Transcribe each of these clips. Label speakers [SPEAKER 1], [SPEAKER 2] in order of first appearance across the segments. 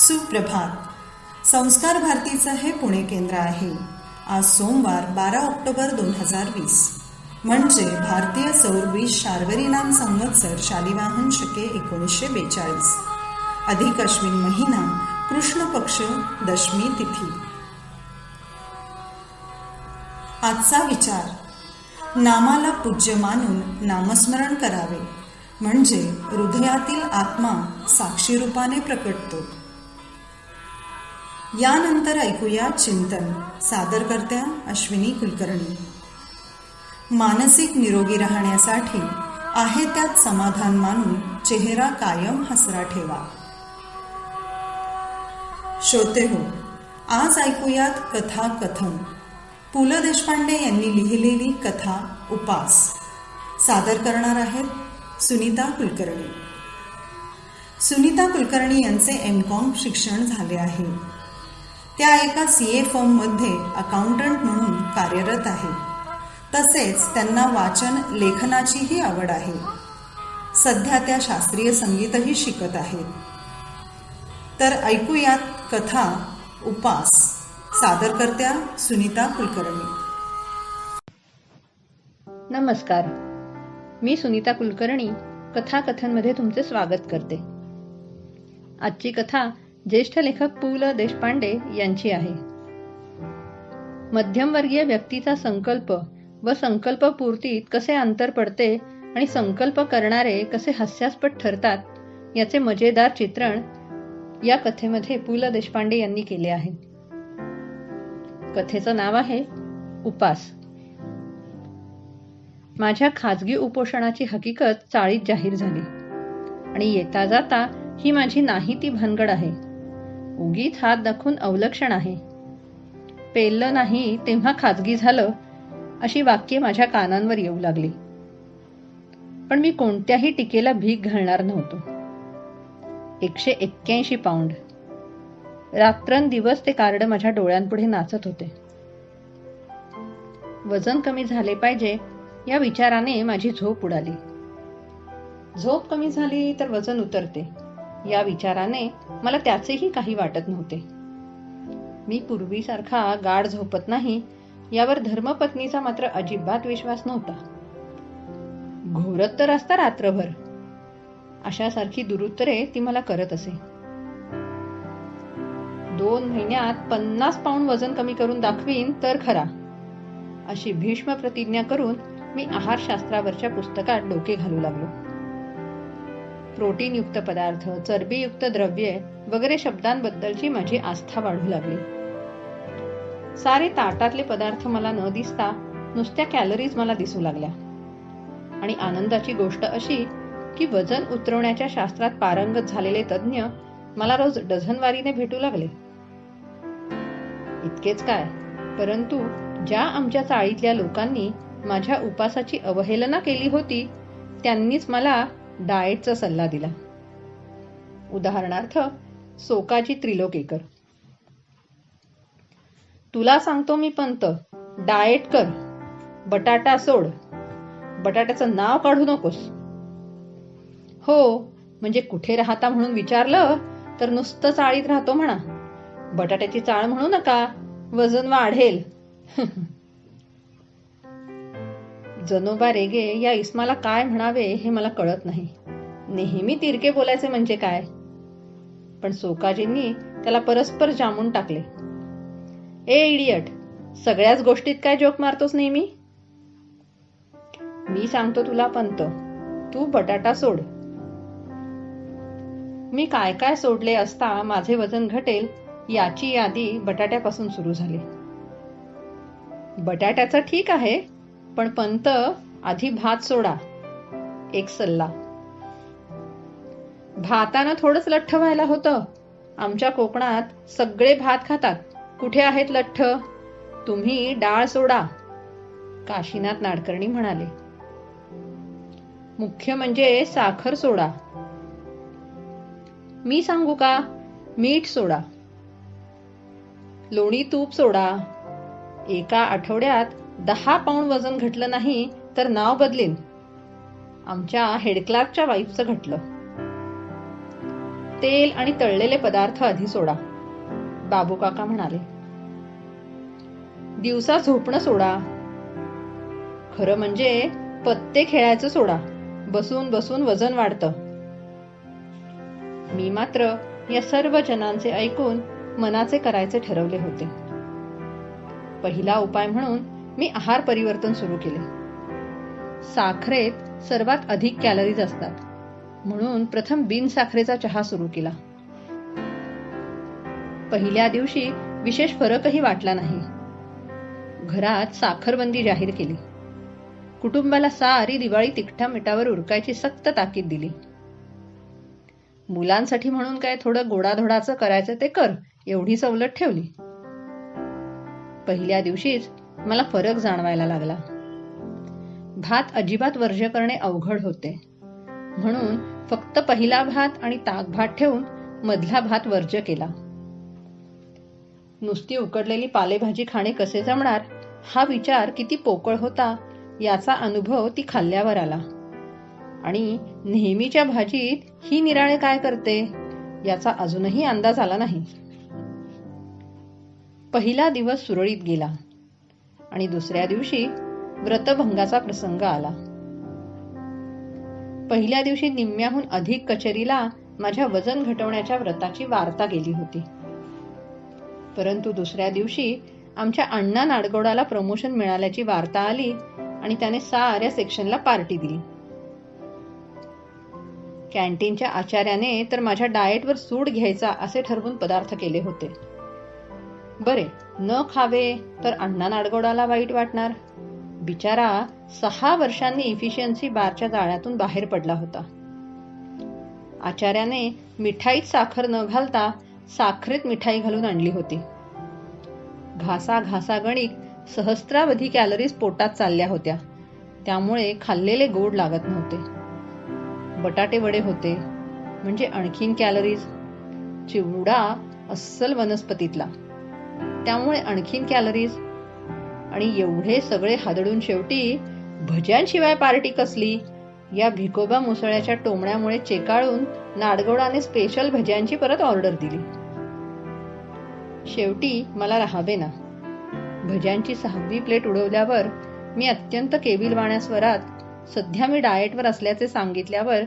[SPEAKER 1] सुप्रभात. संस्कार भारतीचं हे पुणे केंद्र आहे. आज सोमवार बारा ऑक्टोबर दोन हजार वीस. म्हणजे भारतीय सौर वीस शार्वरी नाम संवत्सर शालिवाहन शके एकोणीसशे बेचाळीस. अधिक अश्विन महिना कृष्ण पक्ष दशमी तिथी. आजचा विचार. नामाला पूज्य मानून नामस्मरण करावे. म्हणजे हृदयातील आत्मा साक्षीरूपाने प्रकटतो. यानंतर ऐकूया चिंतन. सादरकर्त्या अश्विनी कुलकर्णी. मानसिक निरोगी राहण्यासाठी आहे त्यात समाधान मानून चेहरा कायम हसरा ठेवा. श्रोते हो आज ऐकूयात कथा कथन. पु ल देशपांडे यांनी लिहिलेली कथा उपास. सादर करणार आहेत सुनीता कुलकर्णी. सुनीता कुलकर्णी यांचे एम कॉम शिक्षण झाले आहे. त्या एका सी ए फर्ममध्ये अकाउंटंट म्हणून कार्यरत आहे. तसेच त्यांना वाचन लेखनाचीही आवड आहे. सध्या त्या शास्त्रीय संगीतही शिकत आहेत. तर ऐकूयात कथा उपास सादरकर्त्या सुनीता कुलकर्णी.
[SPEAKER 2] नमस्कार. मी सुनीता कुलकर्णी कथाकथनमध्ये तुमचे स्वागत करते. आजची कथा ज्येष्ठ लेखक पु ल देशपांडे यांची आहे. मध्यमवर्गीय व्यक्तीचा संकल्प व संकल्पपूर्तीत कसे अंतर पडते आणि संकल्प करणारे कसे हास्यास्पद ठरतात याचे मजेदार चित्रण या कथेमध्ये पु ल देशपांडे यांनी केले आहे. कथेचं नाव आहे उपास. माझ्या खाजगी उपोषणाची हकीकत चाळीत जाहीर झाली आणि येता जाता ही माझी नाही ती भानगड आहे. उगीत हात दाखवून अवलक्षण आहे. पेललं नाही तेव्हा खाजगी झालं अशी वाक्य माझ्या कानांवर येऊ लागली. पण मी कोणत्याही टीकेला भीक घालणार नव्हतो. एकशे एक्क्याऐंशी पाऊंड. रात्रंदिवस ते कार्ड माझ्या डोळ्यांपुढे नाचत होते. वजन कमी झाले पाहिजे या विचाराने माझी झोप उडाली. झोप कमी झाली तर वजन उतरते. या विचाराने मला त्याचेही काही वाटत नव्हते. मी पूर्वीसारखा गाढ झोपत नाही यावर धर्मपत्नीचा मात्र अजिबात विश्वास नव्हता. घोरत तर असता रात्रभर. अशासारखी दुरुत्तरे ती मला करत असे. दोन महिन्यात पन्नास पाऊंड वजन कमी करून दाखवीन तर खरा. अशी भीष्म प्रतिज्ञा करून मी आहारशास्त्रावरच्या पुस्तकात डोके घालू लागलो. प्रोटीनयुक्त पदार्थ चरबीयुक्त द्रव्ये वगैरे शब्दांबद्दलची माझी आस्था वाढू लागली. सारे ताटातले पदार्थ मला न दिसता नुसत्या कॅलरीज मला दिसू लागल्या. आणि आनंदाची गोष्ट अशी की वजन उतरवण्याच्या शास्त्रात पारंगत झालेले तज्ज्ञ मला रोज डझनवारीने भेटू लागले. इतकेच काय परंतु ज्या आमच्या चाळीतल्या लोकांनी माझ्या उपासाची अवहेलना केली होती त्यांनीच मला डाएटचा सल्ला दिला. उदाहरणार्थ सोकाजी त्रिलोकेकर तुला सांगतो मी पंत डाएट कर बटाटा सोड बटाट्याचं नाव काढू नकोस. हो म्हणजे कुठे राहता म्हणून विचारलं तर नुसतं चाळीत राहतो म्हणा. बटाट्याची चाळ म्हणू नका वजन वाढेल. जनोबा रेगे या इस्माला काय म्हणावे हे मला कळत नाही. नेहमी तिरके बोलायचे म्हणजे काय? पण सोकाजींनी त्याला परस्पर जामून टाकले. ए इडियट सगळ्याच गोष्टीत काय जोक मारतोस नेहमी? मी सांगतो तुला पंत तू बटाटा सोड. मी काय काय सोडले असता माझे वजन घटेल याची यादी बटाट्यापासून सुरू झाली. बटाट्याचं ठीक आहे पण पंत आधी भात सोडा. एक सल्ला. भातानं थोडंच लठ्ठ व्हायला होतं. आमच्या कोकणात सगळे भात खातात. कुठे आहेत लठ्ठ? तुम्ही डाळ सोडा. काशीनाथ नाडकर्णी म्हणाले. मुख्य म्हणजे साखर सोडा. मी सांगू का? मीठ सोडा. लोणी तूप सोडा. एका आठवड्यात दहा पाऊंड वजन घटलं नाही तर नाव बदलेन. आमच्या हेडक्लार्कच्या वाईफचं घटलं. तेल आणि तळलेले पदार्थ आधी सोडा बाबू काका म्हणाले. दिवसा झोपणं सोडा. खरं म्हणजे पत्ते खेळायचं सोडा बसून बसून वजन वाढतं. मी मात्र या सर्व जनांचे ऐकून मनाचे करायचे ठरवले होते. पहिला उपाय म्हणून मी आहार परिवर्तन सुरू केले. साखरेत सर्वात अधिक कॅलरीज असतात. म्हणून प्रथम बिन साखरेचा चहा सुरू केला. पहिल्या दिवशी विशेष फरकही वाटला नाही. घरात साखरबंदी जाहीर केली. कुटुंबाला सारी दिवाळी तिखटा मिठावर उरकायची सक्त ताकीद दिली. मुलांसाठी म्हणून काय थोडं गोडाधोडाचं करायचं ते कर एवढी सवलत ठेवली. पहिल्या दिवशीच मला फरक जाणवायला लागला. भात अजिबात वर्ज्य करणे अवघड होते. म्हणून फक्त पहिला भात आणि ताक भात ठेवून मधला भात वर्ज्य केला. नुसती उकडलेली पालेभाजी खाणे कसे जमणार? हा विचार किती पोकळ होता याचा अनुभव ती खाल्ल्यावर आला. आणि नेहमीच्या भाजीत ही निराळे काय करते याचा अजूनही अंदाज आला नाही. पहिला दिवस सुरळीत गेला. आणि दुसऱ्या दिवशी व्रतभंगाचा प्रसंग आला. पहिल्या दिवशी निम्म्याहून अधिक कचेरीला माझ्या वजन घटवण्याच्या व्रताची वार्ता गेली होती. परंतु दुसऱ्या दिवशी आमच्या अण्णा नाडगोडाला प्रमोशन मिळाल्याची वार्ता आली आणि त्याने साऱ्या सेक्शनला पार्टी दिली. कॅन्टीनच्या आचार्याने तर माझ्या डाएटवर सूड घ्यायचा असे ठरवून पदार्थ केले होते. बरे न खावे तर अण्णा नाडगोडाला वाईट वाटणार. बिचारा सहा वर्षांनी इफिशियन्सी बारच्या जाळ्यातून बाहेर पडला होता. आचार्याने मिठाईत साखर न घालता साखरेत मिठाई घालून आणली होती. घासा घासा गणिक सहस्त्रावधी कॅलरीज पोटात चालल्या होत्या. त्यामुळे खाल्लेले गोड लागत नव्हते. बटाटे वडे होते म्हणजे आणखीन कॅलरीज चिवडा अस्सल वनस्पतीतला. त्यामुळे आणखीन कॅलरीज आणि एवढे सगळे हादळून शेवटी भज्यांशिवाय पार्टी कसली? या भिकोबा मुसळ्याच्या टोमण्यामुळे चेकाळून नाडगोडाने स्पेशल भज्यांची परत ऑर्डर दिली. शेवटी मला राहावे ना. भज्यांची सहावी प्लेट उडवल्यावर मी अत्यंत केबिलवाण्या स्वरात सध्या मी डाएटवर असल्याचे सांगितल्यावर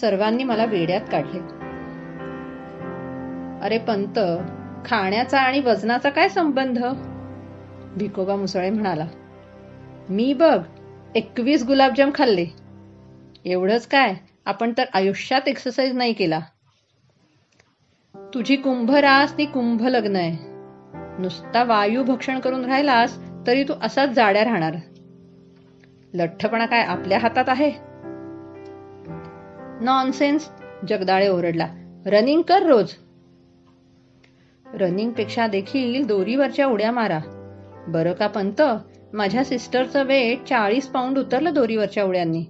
[SPEAKER 2] सर्वांनी मला वेड्यात काढले. अरे पंत खाण्याचा आणि वजनाचा काय संबंध? भिकोबा मुसळे म्हणाला मी बघ एकवीस गुलाबजाम खाल्ले. एवढंच काय? आपण तर आयुष्यात एक्सरसाइज नाही केला. तुझी कुंभ रास ती कुंभ लग्न आहे. नुसता वायू भक्षण करून राहिलास तरी तू असाच जाड्या राहणार. लठ्ठपणा काय आपल्या हातात आहे? नॉनसेन्स जगदाळे ओरडला. रनिंग कर रोज. रनिंगपेक्षा देखील दोरीवरच्या उड्या मारा. बरं का पंत? माझ्या सिस्टरचं वेट चाळीस पाऊंड उतरलं दोरीवरच्या उड्यांनी.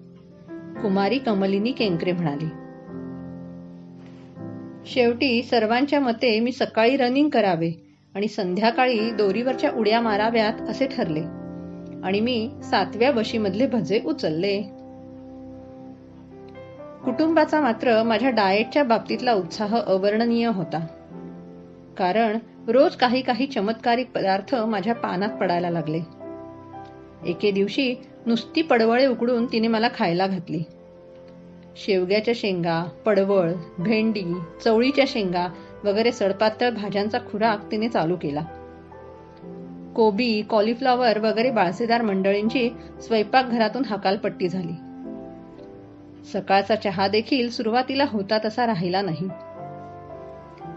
[SPEAKER 2] कुमारी कमलिनी केंकरे म्हणाली. शेवटी सर्वांच्या मते मी सकाळी रनिंग करावे आणि संध्याकाळी दोरीवरच्या उड्या माराव्यात असे ठरले. आणि मी सातव्या बशीमधले भजे उचलले. कुटुंबाचा मात्र माझ्या डाएटच्या बाबतीतला उत्साह अवर्णनीय होता. कारण रोज काही काही चमत्कारिक पदार्थ माझ्या पानात पडायला लागले. एके दिवशी नुसती पडवळे उकडून तिने मला खायला घातली. शेवग्याच्या शेंगा पडवळ भेंडी चवळीच्या शेंगा वगैरे सडपातळ भाज्यांचा खुराक तिने चालू केला. कोबी कॉलीफ्लॉवर वगैरे बाळसेदार मंडळींची स्वयंपाकघरातून हकालपट्टी झाली. सकाळचा चहा देखील सुरुवातीला होता तसा राहिला नाही.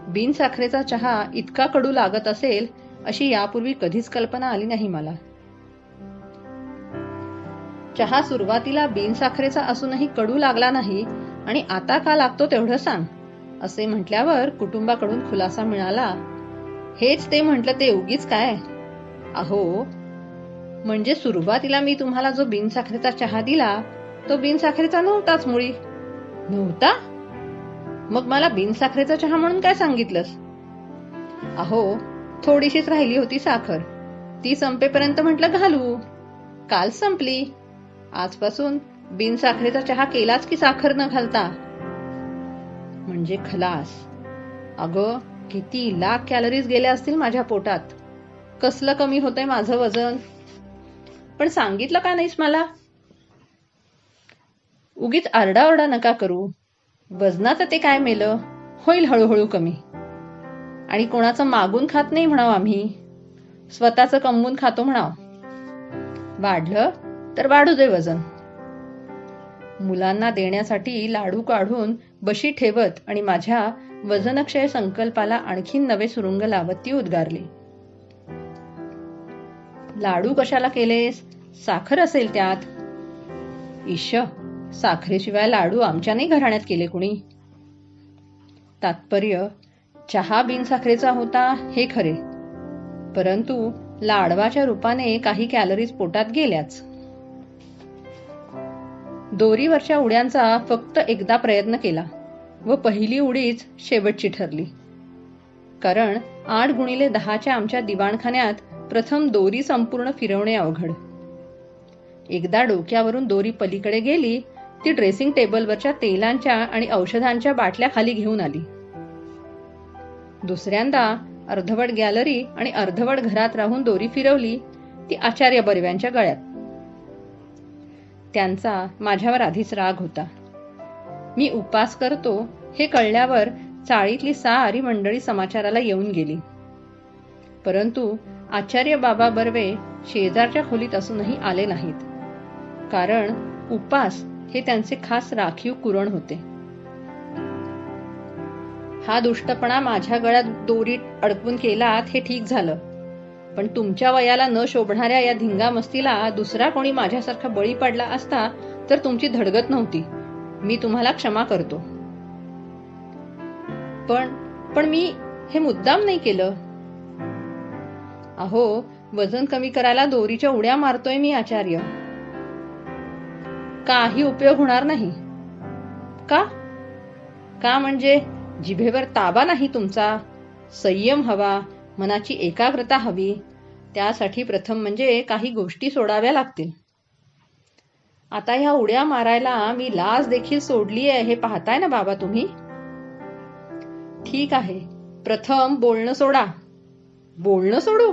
[SPEAKER 2] बिन साखरेचा चहा इतका कडू लागत असेल अशी यापूर्वी कधीच कल्पना आली नाही मला. चहा सुरुवातीला बिनसाखरेचा असूनही कडू लागला नाही आणि आता का लागतो तेवढं सांग असे म्हटल्यावर कुटुंबाकडून खुलासा मिळाला. हेच ते म्हटलं ते उगीच काय? अहो म्हणजे सुरुवातीला मी तुम्हाला जो बिनसाखरेचा चहा दिला तो बिनसाखरेचा नव्हताच मुळी. नव्हता? मग मला बिनसाखरेचा चहा म्हणून काय सांगितलंस? अहो थोडीशीच राहिली होती साखर. ती संपेपर्यंत म्हटलं घालू. काल संपली. आजपासून बिनसाखरेचा चहा केलाच की साखर न घालता. म्हणजे खलास. अग किती लाख कॅलरीज गेल्या असतील माझ्या पोटात. कसलं कमी होतंय माझं वजन? पण सांगितलं का नाहीस मला? उगीच आरडाओरडा नका करू. वजनाचं ते काय मेलं? होईल हळूहळू कमी. आणि कोणाचं मागून खात नाही म्हणाव आम्ही. स्वतःचं कमवून खातो म्हणाव. वाढलं तर वाढू दे वजन. मुलांना देण्यासाठी लाडू काढून बशी ठेवत आणि माझ्या वजनक्षय संकल्पाला आणखीन नवे सुरुंग लावत ती उद्गारली. लाडू कशाला केलेस? साखर असेल त्यात. ईश. साखरेशिवाय लाडू आमच्या नाही घराण्यात केले कुणी. तात्पर्य चहा बिनसाखरेचा होता हे खरे. परंतु लाडवाच्या रूपाने काही कॅलरीज पोटात गेल्याच. दोरीवरच्या उड्यांचा फक्त एकदा प्रयत्न केला व पहिली उडीच शेवटची ठरली. कारण आठ गुणिले दहाच्या आमच्या दिवाणखान्यात प्रथम दोरी संपूर्ण फिरवणे अवघड. एकदा डोक्यावरून दोरी पलीकडे गेली ती ड्रेसिंग टेबलवरच्या तेलांच्या आणि औषधांच्या बाटल्या खाली घेऊन आली. दुसऱ्यांदा अर्धवट गॅलरी आणि अर्धवट घरात राहून दोरी फिरवली ती आचार्य बर्व्यांच्या गळ्यात. त्यांचा माझ्यावर आधीच राग होता. मी उपास करतो हे कळल्यावर चाळीतली सारी मंडळी समाचाराला येऊन गेली. परंतु आचार्य बाबा बर्वे शेजारच्या खोलीत असूनही आले नाहीत. कारण उपास हे त्यांचे खास राखीव कुरण होते. हा दुष्टपणा माझ्या गळ्यात दोरी अडकून केलात हे ठीक झालं. पण तुमच्या वयाला न शोभणाऱ्या या धिंगामस्तीला दुसरा कोणी माझ्यासारखा बळी पडला असता तर तुमची धडगत नव्हती. मी तुम्हाला क्षमा करतो. पण पण मी हे मुद्दाम नाही केलं. अहो वजन कमी करायला दोरीच्या उड्या मारतोय मी आचार्य. काही उपयोग होणार नाही. का? का म्हणजे जिभेवर ताबा नाही तुमचा? संयम हवा मनाची एकाग्रता हवी. त्यासाठी प्रथम म्हणजे काही गोष्टी सोडाव्या लागतील. आता ह्या उड्या मारायला मी लाज देखील सोडली आहे हे पाहताय ना बाबा तुम्ही? ठीक आहे प्रथम बोलणं सोडा. बोलणं सोडू?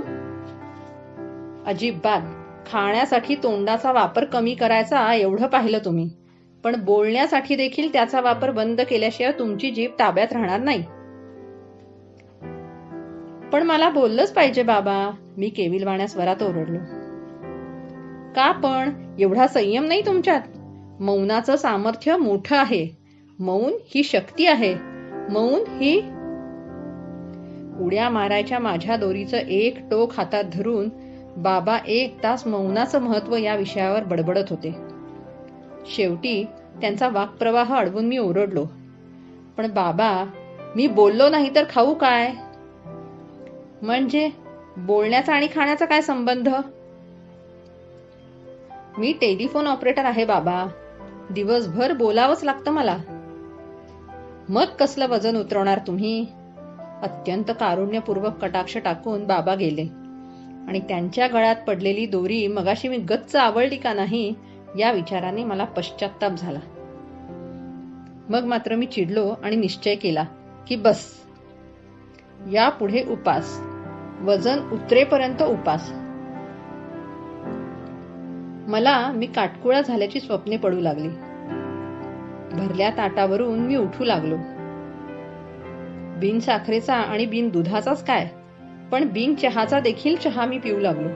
[SPEAKER 2] अजिबात. खाण्यासाठी तोंडाचा वापर कमी करायचा एवढं पाहिलं तुम्ही. पण बोलण्यासाठी देखील त्याचा वापर बंद केल्याशिवाय तुमची जीभ ताब्यात राहणार नाही. पण मला बोललंच पाहिजे बाबा. मी केविलवाण्या स्वरात ओरडलो. का पण? एवढा संयम नाही तुमच्यात? मौनाचं सामर्थ्य मोठं आहे. मौन ही शक्ती आहे. मौन ही उड्या मारायच्या माझ्या दोरीचं एक टोक हातात धरून बाबा एक तास मौनाचं महत्त्व या विषयावर बडबडत होते. शेवटी त्यांचा वाक्प्रवाह अडवून मी ओरडलो. पण बाबा मी बोललो नाही तर खाऊ काय? म्हणजे बोलण्याचा आणि खाण्याचा काय संबंध? मी टेलिफोन ऑपरेटर आहे बाबा. दिवसभर बोलावंच लागतं मला. मग कसलं वजन उतरवणार तुम्ही? अत्यंत कारुण्यपूर्वक कटाक्ष टाकून बाबा गेले. आणि त्यांच्या गळ्यात पडलेली दोरी मगाशी मी गच्च आवडली का नाही या विचाराने मला पश्चाताप झाला. मग मात्र मी चिडलो आणि निश्चय केला की बस यापुढे उपास वजन उतरेपर्यंत उपास. मला मी काटकुळा झाल्याची स्वप्ने पडू लागली. भरल्या ताटावरून मी उठू लागलो. बिन साखरेचा आणि बिन दुधाचाच काय? पण बिन चहाचा देखील चहा मी पिऊ लागलो.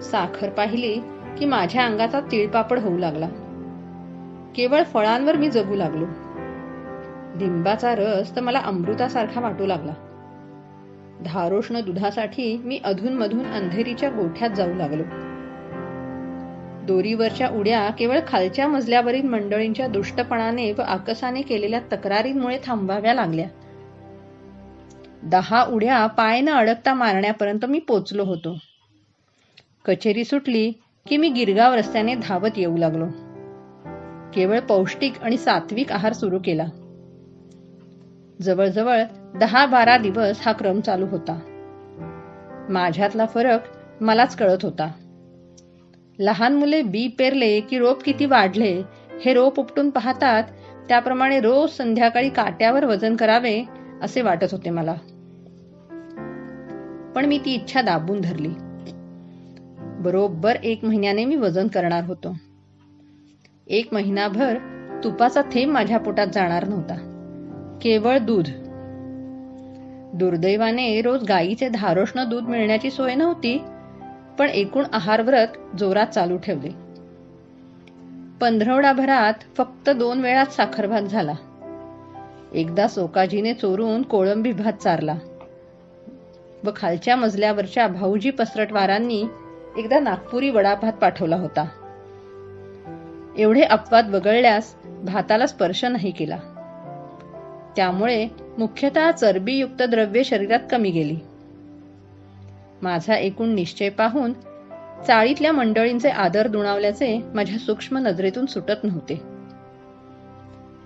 [SPEAKER 2] साखर पाहिली की माझ्या अंगाचा तिळपापड होऊ लागला. केवळ फळांवर मी जगू लागलो. लिंबाचा रस तर मला अमृतासारखा वाटू लागला. धारोष्ण दुधासाठी मी अधूनमधून अंधेरीच्या गोठ्यात जाऊ लागलो. दोरीवरच्या उड्या केवळ खालच्या मजल्यावरील मंडळींच्या दुष्टपणाने व आकसाने केलेल्या तक्रारींमुळे थांबाव्या लागल्या. दहा उड्या पाय न अडकता मारण्यापर्यंत मी पोचलो होतो. कचेरी सुटली की मी गिरगाव रस्त्याने धावत येऊ लागलो. केवळ पौष्टिक आणि सात्विक आहार सुरू केला. जवळजवळ दहा बारा दिवस हा क्रम चालू होता. माझ्यातला फरक मलाच कळत होता. लहान मुले बी पेरले की रोप किती वाढले हे रोप उपटून पाहतात त्याप्रमाणे रोज संध्याकाळी काट्यावर वजन करावे असे वाटत होते मला. पण मी ती इच्छा दाबून धरली. बरोबर एक महिन्याने मी वजन करणार होतो. एक महिनाभर तुपाचा थेंब माझ्या पोटात जाणार नव्हता. केवळ दूध. दुर्दैवाने रोज गायीचे धारोष्ण दूध मिळण्याची सोय नव्हती पण एकूण आहारव्रत जोरात चालू ठेवले. पंधरवडाभरात फक्त दोन वेळात साखर भात झाला. एकदा सोकाजीने चोरून कोळंबी भात चारला. व खालच्या मजल्यावरच्या भाऊजी पसरटवारांनी एकदा नागपुरी वडाभात पाठवला होता. एवढे अपवाद वगळल्यास भाताला स्पर्श नाही केला. त्यामुळे मुख्यतः चरबीयुक्त द्रव्ये शरीरात कमी गेली. माझा एकूण निश्चय पाहून चाळीतल्या मंडळींचे आदर दुणावल्याचे माझ्या सूक्ष्म नजरेतून सुटत नव्हते.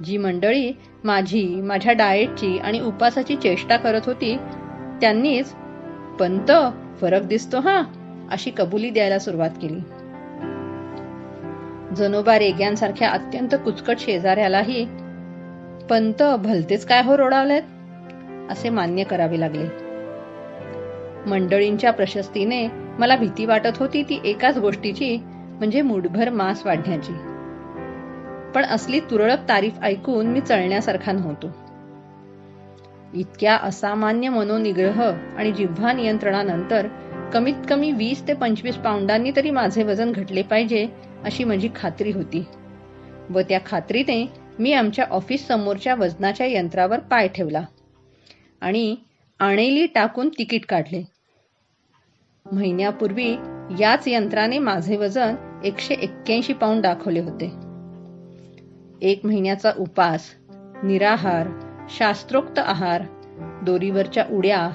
[SPEAKER 2] जी मंडळी माझी माझ्या डाएटची आणि उपासाची चेष्टा करत होती त्यांनीच पंत फरक दिसतो हा अशी कबुली द्यायला सुरुवात केली. जनोबा रेग्यांसारख्या अत्यंत कुचकट शेजाऱ्यालाही पंत भलतेच काय हो रोडावलेत असे मान्य करावे लागले. मंडळींच्या प्रशस्तीने मला भीती वाटत होती ती एकाच गोष्टीची म्हणजे मुठभर मांस वाढण्याची. पण असली तुरळक तारीफ ऐकून मी चळण्यासारखा नव्हतो. इतक्या असामान्य मनोनिग्रह आणि जिव्हा नियंत्रणानंतर कमीत कमी वीस ते पंचवीस पाऊंडांनी तरी माझे वजन घटले पाहिजे अशी माझी खात्री होती. व त्या खात्रीने मी आमच्या ऑफिस समोरच्या वजनाच्या यंत्रावर पाय ठेवला आणि आणेली टाकून तिकीट काढले. महिन्यापूर्वी याच यंत्राने माझे वजन एकशे एक्क्याऐंशी पाऊंड दाखवले होते. एक महिन्याचा उपास निराहार शास्त्रोक्त आहार दोरीवरच्या उड्या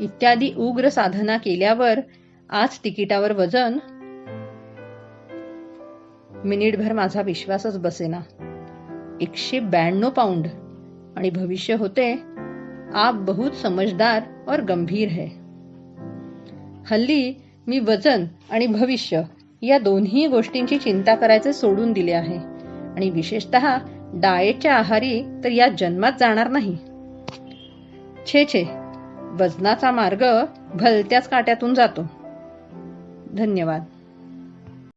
[SPEAKER 2] इत्यादी उग्र साधना केल्यावर आज तिकिटावर वजन. मिनिटभर माझा विश्वासच बसेना. एकशे ब्याण्णव पाऊंड आणि भविष्य होते. आप बहुत समजदार और गंभीर है. हल्ली मी वजन आणि भविष्य या दोन्ही गोष्टींची चिंता करायचे सोडून दिले आहे. आणि विशेषतः डाएटच्या आहारी तर या जन्मात जाणार नाही. छे छे. वजनाचा मार्ग भलत्याच काट्यातून जातो. धन्यवाद.